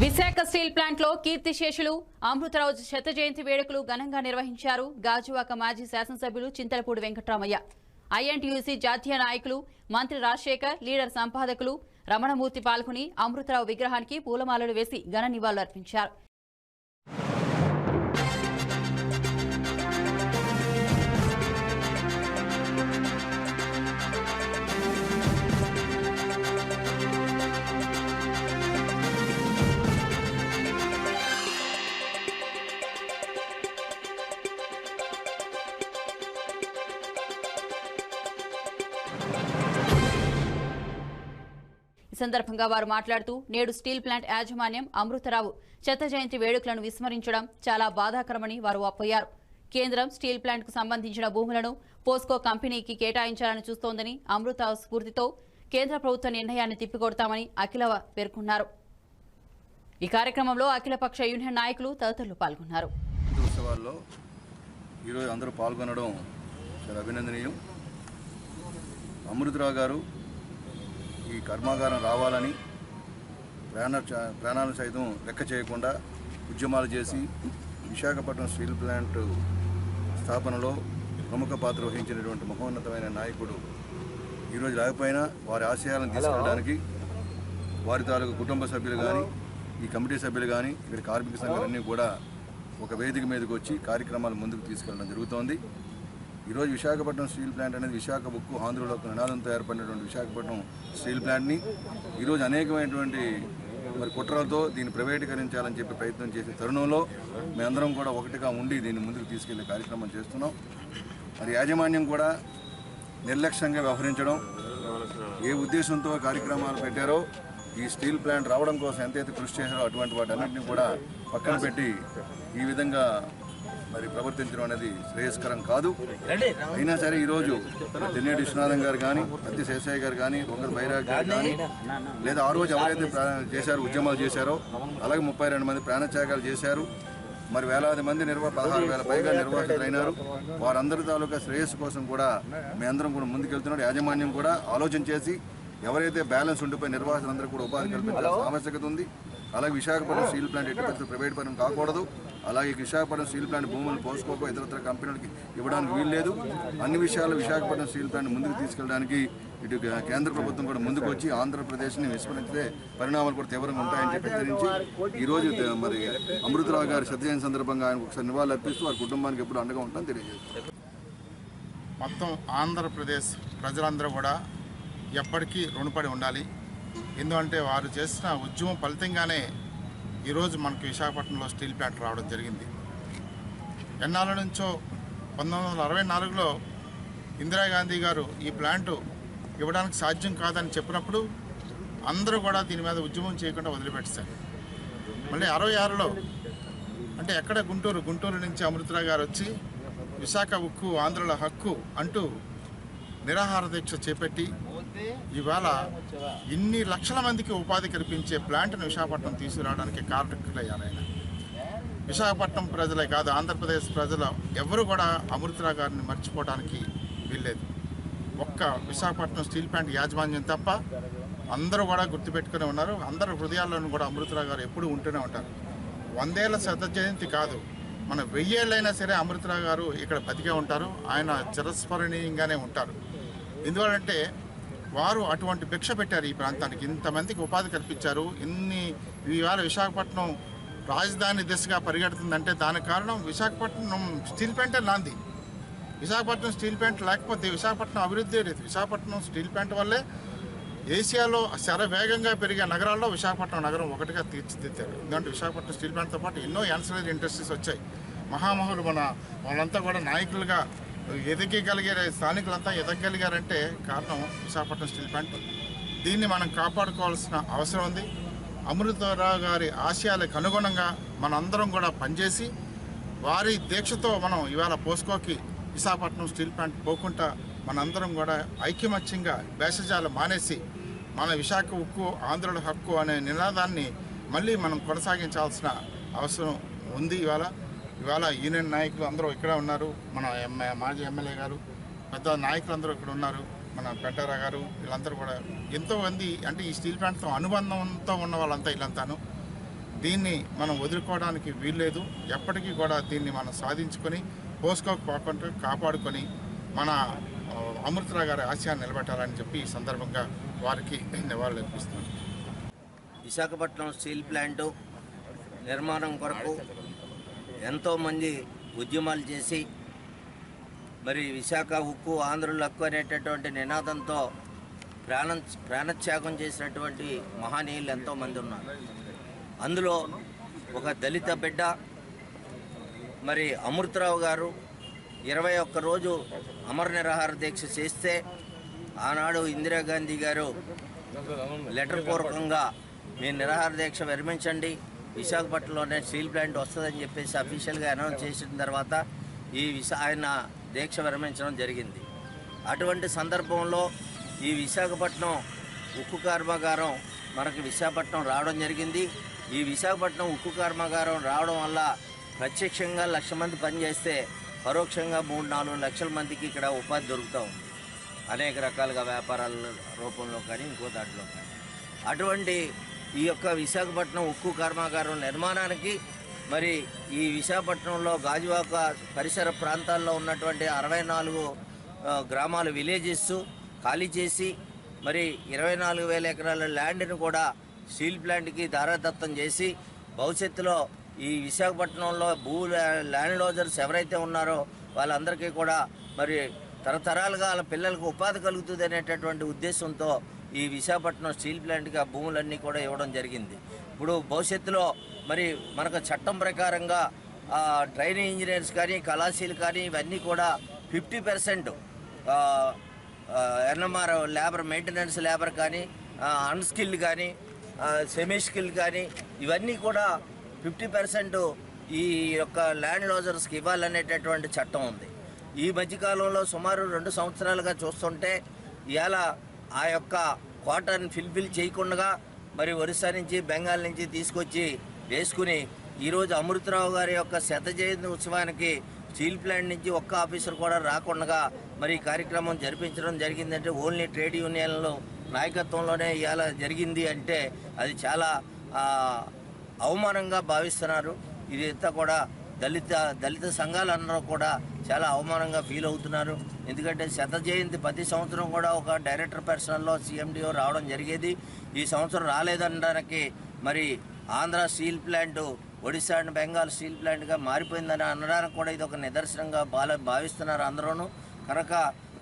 Visakha steel ప్లాంట్లో కీర్తిశేషులు అమృతరావు శత జయంతి వేడుకలు ఘనంగా నిర్వహించారు గాజువాక మాజీ శాసనసభ్యులు చింతలపూడి వెంకట్రామయ్య. ఐఎన్టీయూసీ జాతీయ నాయకులు మంత్రి రాజశేఖర్ లీడర్ సంపాదకులు రమణమూర్తి పాల్గొని అమృతరావు విగ్రహానికి పూలమాలలు వేసి ఘన నివాళులర్పించారు. సందర్భంగా వారు మాట్లాడుతూ నేడు స్టీల్ ప్లాంట్ యాజమాన్యం అమృతరావు చెత్త జయంతి వేడుకలను విస్మరించడం చాలా బాధాకరమని వారు ఒప్పయ్యారు కేంద్రం స్టీల్ ప్లాంట్కు సంబంధించిన భూములను పోస్కో కంపెనీకి కేటాయించాలని చూస్తోందని అమృత స్ఫూర్తితో కేంద్ర ప్రభుత్వ నిర్ణయాన్ని తిప్పికొడతామని అఖిల పేర్కొన్నారు. ఈ కార్యక్రమంలో అఖిలపక్ష యూనియన్ నాయకులు తదితరులు పాల్గొన్నారు. ఉత్సవాల్లో ఈరోజు అందరూ పాల్గొనడం చాలా అభినందనీయం. అమృతరావు గారు ఈ కర్మాగారం రావాలని ప్రాణ ప్రాణాలను సైతం లెక్క చేయకుండా ఉద్యమాలు చేసి విశాఖపట్నం స్టీల్ ప్లాంట్ స్థాపనలో ప్రముఖ పాత్ర వహించినటువంటి మహోన్నతమైన నాయకుడు ఈరోజు లేకపోయినా వారి ఆశయాలను తీసుకెళ్ళడానికి వారి తాలూకు కుటుంబ సభ్యులు కానీ ఈ కమిటీ సభ్యులు కానీ ఇక్కడ కార్మిక సంఘాలన్నీ కూడా ఒక వేదిక మీదకి వచ్చి కార్యక్రమాలు ముందుకు తీసుకెళ్ళడం జరుగుతోంది. ఈరోజు విశాఖపట్నం స్టీల్ ప్లాంట్ అనేది విశాఖ ఉక్కు ఆంధ్రలో ఒక నినాదంతో ఏర్పడినటువంటి విశాఖపట్నం స్టీల్ ప్లాంట్ని ఈరోజు అనేకమైనటువంటి మరి కుట్రలతో దీన్ని ప్రైవేటీకరించాలని చెప్పి ప్రయత్నం చేసే తరుణంలో మేమందరం కూడా ఒకటిగా ఉండి దీన్ని ముందుకు తీసుకెళ్ళే కార్యక్రమం చేస్తున్నాం. మరి యాజమాన్యం కూడా నిర్లక్ష్యంగా వ్యవహరించడం ఏ ఉద్దేశంతో కార్యక్రమాలు పెట్టారో ఈ స్టీల్ ప్లాంట్ రావడం కోసం ఎంతైతే కృషి చేశారో అటువంటి వాటి అన్నింటినీ కూడా పక్కన పెట్టి ఈ విధంగా మరి ప్రవర్తించడం అనేది శ్రేయస్కరం కాదు. అయినా సరే ఈరోజు తెన్నేటి విశ్వనాథం గారు కానీ అత్తి శేషయ్య గారు కానీ ఒకరు బైరాగ్ గారు కానీ లేదా ఆ రోజు ఎవరైతే చేశారో ఉద్యమాలు చేశారో అలాగే ముప్పై రెండు మంది ప్రాణత్యాగాలు చేశారు మరి వేలాది మంది నిర్వా పదహారు వేల పైగా నిర్వాసితులు అయినారు వారందరి తాలూకా శ్రేయస్సు కోసం కూడా మేమందరం కూడా ముందుకెళ్తున్నాడు యాజమాన్యం కూడా ఆలోచన చేసి ఎవరైతే బ్యాలెన్స్ ఉండిపోయి నిర్వాసితులందరూ కూడా ఉపాధి కల్పించాల్సిన ఆవశ్యకత ఉంది అలాగే విశాఖపట్నం స్టీల్ ప్లాంట్ ఎట్టి ప్రైవేట్ పరం కాకూడదు. అలాగే విశాఖపట్నం స్టీల్ ప్లాంట్ భూములు పోసుకోక ఇతరత్ర కంపెనీలకి ఇవ్వడానికి వీల్లేదు. అన్ని విషయాలు విశాఖపట్నం స్టీల్ ప్లాంట్ ముందుకు తీసుకెళ్ళడానికి ఇటు కేంద్ర ప్రభుత్వం కూడా ముందుకు వచ్చి ఆంధ్రప్రదేశ్ని విస్మరించే పరిణామాలు కూడా తీవ్రంగా ఉంటాయని చెప్పి హెచ్చరించి ఈ రోజు మరి అమృతరావు గారి సత్యజయంతి సందర్భంగా ఆయన ఒకసారి నివాళులు అర్పిస్తూ వారి కుటుంబానికి ఎప్పుడు అండగా ఉంటామని తెలియజేస్తారు మొత్తం ఆంధ్రప్రదేశ్ ప్రజలందరూ కూడా ఎప్పటికీ రుణపడి ఉండాలి. ఎందుకంటే వారు చేసిన ఉద్యమం ఫలితంగానే ఈరోజు మనకు విశాఖపట్నంలో స్టీల్ ప్లాంట్ రావడం జరిగింది. ఎన్నాళ్ళ నుంచో పంతొమ్మిది వందల అరవై నాలుగులో ఇందిరాగాంధీ గారు ఈ ప్లాంటు ఇవ్వడానికి సాధ్యం కాదని చెప్పినప్పుడు అందరూ కూడా దీని మీద ఉద్యమం చేయకుండా వదిలిపెట్టారు మళ్ళీ అరవై ఆరులో అంటే ఎక్కడ గుంటూరు? గుంటూరు నుంచి అమృతరావు గారు వచ్చి విశాఖ ఉక్కు ఆంధ్రుల హక్కు అంటూ నిరాహార దీక్ష చేపట్టి ఇవాళ ఇన్ని లక్షల మందికి ఉపాధి కల్పించే ప్లాంట్ను విశాఖపట్నం తీసుకురావడానికి కారణకులయ్యారు ఆయన. విశాఖపట్నం ప్రజలే కాదు ఆంధ్రప్రదేశ్ ప్రజలు ఎవరు కూడా అమృతరావు గారిని మర్చిపోవడానికి వీల్లేదు. ఒక్క విశాఖపట్నం స్టీల్ ప్లాంట్ యాజమాన్యం తప్ప అందరూ కూడా గుర్తుపెట్టుకునే ఉన్నారు. అందరు హృదయాల్లోనూ కూడా అమృతరావు గారు ఎప్పుడూ ఉంటూనే ఉంటారు. వందేళ్ళ శత జయంతి కాదు మన వెయ్యేళ్ళైనా సరే అమృతరావు గారు ఇక్కడ బతికే ఉంటారు. ఆయన చిరస్మరణీయంగానే ఉంటారు. ఎందువలంటే వారు అటువంటి భిక్ష పెట్టారు ఈ ప్రాంతానికి. ఇంతమందికి ఉపాధి కల్పించారు. ఇన్ని ఇవాళ విశాఖపట్నం రాజధాని దిశగా పరిగెడుతుందంటే దానికి కారణం విశాఖపట్నం స్టీల్ ప్లాంటే నాంది. విశాఖపట్నం స్టీల్ ప్లాంట్ లేకపోతే విశాఖపట్నం అభివృద్ధి లేదు. విశాఖపట్నం స్టీల్ ప్లాంట్ వల్లే ఏషియాలో శరవేగంగా పెరిగే నగరాల్లో విశాఖపట్నం నగరం ఒకటిగా తీర్చిదిద్దారు. ఎందుకంటే విశాఖపట్నం స్టీల్ ప్లాంట్తో పాటు ఎన్నో యాన్సరీ ఇండస్ట్రీస్ వచ్చాయి. మహామహులు మన వాళ్ళంతా కూడా నాయకులుగా ఎదగగలిగారు స్థానికులంతా ఎదగగలిగారంటే కారణం విశాఖపట్నం స్టీల్ ప్లాంట్. దీన్ని మనం కాపాడుకోవాల్సిన అవసరం ఉంది. అమృతరావు గారి ఆశయాలకు అనుగుణంగా మనందరం కూడా పనిచేసి వారి దీక్షతో మనం ఇవాళ పోస్కోకి విశాఖపట్నం స్టీల్ ప్లాంట్ పోకుండా మనందరం కూడా ఐక్యమత్యంగా భేషజాలు మానేసి మన విశాఖ ఉక్కు ఆంధ్రుల హక్కు అనే నినాదాన్ని మళ్ళీ మనం కొనసాగించాల్సిన అవసరం ఉంది ఇవాళ. ఇవాళ యూనియన్ నాయకులు అందరూ ఇక్కడే ఉన్నారు. మన ఎమ్మె మాజీ ఎమ్మెల్యే గారు పెద్ద నాయకులు అందరూ ఇక్కడ ఉన్నారు. మన పెంటారా గారు వీళ్ళందరూ కూడా ఎంతోమంది అంటే ఈ స్టీల్ ప్లాంట్తో అనుబంధంతో ఉన్న వాళ్ళంతా వీళ్ళంతాను. దీన్ని మనం వదులుకోవడానికి వీల్లేదు. ఎప్పటికీ కూడా దీన్ని మనం సాధించుకొని పోసుకోకపోకుండా కాపాడుకొని మన అమృతరావు గారి ఆశయాన్ని నిలబెట్టాలని చెప్పి ఈ సందర్భంగా వారికి నివాళులు అర్పిస్తున్నాను. విశాఖపట్నం స్టీల్ ప్లాంటు నిర్మాణం కొరకు ఎంతోమంది ఉద్యమాలు చేసి మరి విశాఖ ఉక్కు ఆంధ్రుల హక్కు అనేటటువంటి నినాదంతో ప్రాణం ప్రాణత్యాగం చేసినటువంటి మహనీయులు ఎంతోమంది ఉన్నారు. అందులో ఒక దళిత బిడ్డ మరి అమృతరావు గారు ఇరవై ఒక్క రోజు అమర నిరాహార దీక్ష చేస్తే ఆనాడు ఇందిరాగాంధీ గారు లెటర్ పూర్వకంగా మీ నిరాహార దీక్ష విరమించండి విశాఖపట్నంలోనే స్టీల్ ప్లాంట్ వస్తుందని చెప్పేసి అఫీషియల్గా అనౌన్స్ చేసిన తర్వాత ఈ విశా ఆయన దీక్ష విరమించడం జరిగింది. అటువంటి సందర్భంలో ఈ విశాఖపట్నం ఉక్కు కర్మాగారం మనకు విశాఖపట్నం రావడం జరిగింది. ఈ విశాఖపట్నం ఉక్కు కర్మాగారం రావడం వల్ల ప్రత్యక్షంగా లక్ష మంది పనిచేస్తే పరోక్షంగా మూడు నాలుగు లక్షల మందికి ఇక్కడ ఉపాధి దొరుకుతూ ఉంది. అనేక రకాలుగా వ్యాపారాల రూపంలో కానీ ఇంకో దాంట్లో కానీ. అటువంటి ఈ యొక్క విశాఖపట్నం ఉక్కు కర్మాగారం నిర్మాణానికి మరి ఈ విశాఖపట్నంలో గాజువాక పరిసర ప్రాంతాల్లో ఉన్నటువంటి అరవై నాలుగు గ్రామాలు విలేజెస్ ఖాళీ చేసి మరి ఇరవై నాలుగు వేల ఎకరాల ల్యాండ్ను కూడా స్టీల్ ప్లాంట్కి దారాదత్తం చేసి భవిష్యత్తులో ఈ విశాఖపట్నంలో భూ ల్యాండ్ లోజర్స్ ఎవరైతే ఉన్నారో వాళ్ళందరికీ కూడా మరి తరతరాలుగా వాళ్ళ పిల్లలకు ఉపాధి కలుగుతుంది అనేటటువంటి ఉద్దేశంతో ఈ విశాఖపట్నం స్టీల్ ప్లాంట్కి ఆ భూములన్నీ కూడా ఇవ్వడం జరిగింది. ఇప్పుడు భవిష్యత్తులో మరి మనకు చట్టం ప్రకారంగా ఆ, ట్రైనింగ్ ఇంజనీర్స్ కానీ కళాశీలు కానీ ఇవన్నీ కూడా fifty percent NMR labour maintenance labour కానీ అన్స్కిల్డ్ కానీ సెమీ స్కిల్ కానీ ఇవన్నీ కూడా ఫిఫ్టీ పర్సెంట్ ఈ యొక్క ల్యాండ్ లోజర్స్కి ఇవ్వాలనేటటువంటి చట్టం ఉంది. ఈ మధ్యకాలంలో సుమారు రెండు సంవత్సరాలుగా చూస్తుంటే ఇలా ఆ యొక్క కోటాన్ని ఫిల్ఫిల్ చేయకుండా మరి ఒరిస్సా నుంచి బెంగాల్ నుంచి తీసుకొచ్చి వేసుకుని ఈరోజు అమృతరావు గారి యొక్క శత జయంతి ఉత్సవానికి స్టీల్ ప్లాంట్ నుంచి ఒక్క ఆఫీసర్ కూడా రాకుండా మరి కార్యక్రమం జరిపించడం జరిగిందంటే ఓన్లీ ట్రేడ్ యూనియన్లు నాయకత్వంలోనే ఇవాళ జరిగింది అంటే అది చాలా అవమానంగా భావిస్తున్నారు. ఇది అంతా కూడా దళిత దళిత సంఘాలందరూ కూడా చాలా అవమానంగా ఫీల్ అవుతున్నారు. ఎందుకంటే శత జయంతి ప్రతి సంవత్సరం కూడా ఒక డైరెక్టర్ పర్సనల్లో సీఎండిఓ రావడం జరిగేది. ఈ సంవత్సరం రాలేదనడానికి మరి Andhra steel plant Odisha and Bengal steel ప్లాంట్గా మారిపోయిందని అనడానికి కూడా ఇది ఒక నిదర్శనంగా బాల భావిస్తున్నారు అందరూ కనుక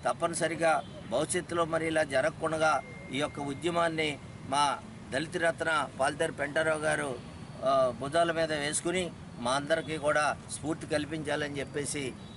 తప్పనిసరిగా భవిష్యత్తులో మరి ఇలా జరగకుండా ఈ యొక్క ఉద్యమాన్ని మా దళిత రత్న పాల్తేరు పెంటారావు గారు భుజాల మీద వేసుకుని మా అందరికీ కూడా స్ఫూర్తి కల్పించాలని చెప్పేసి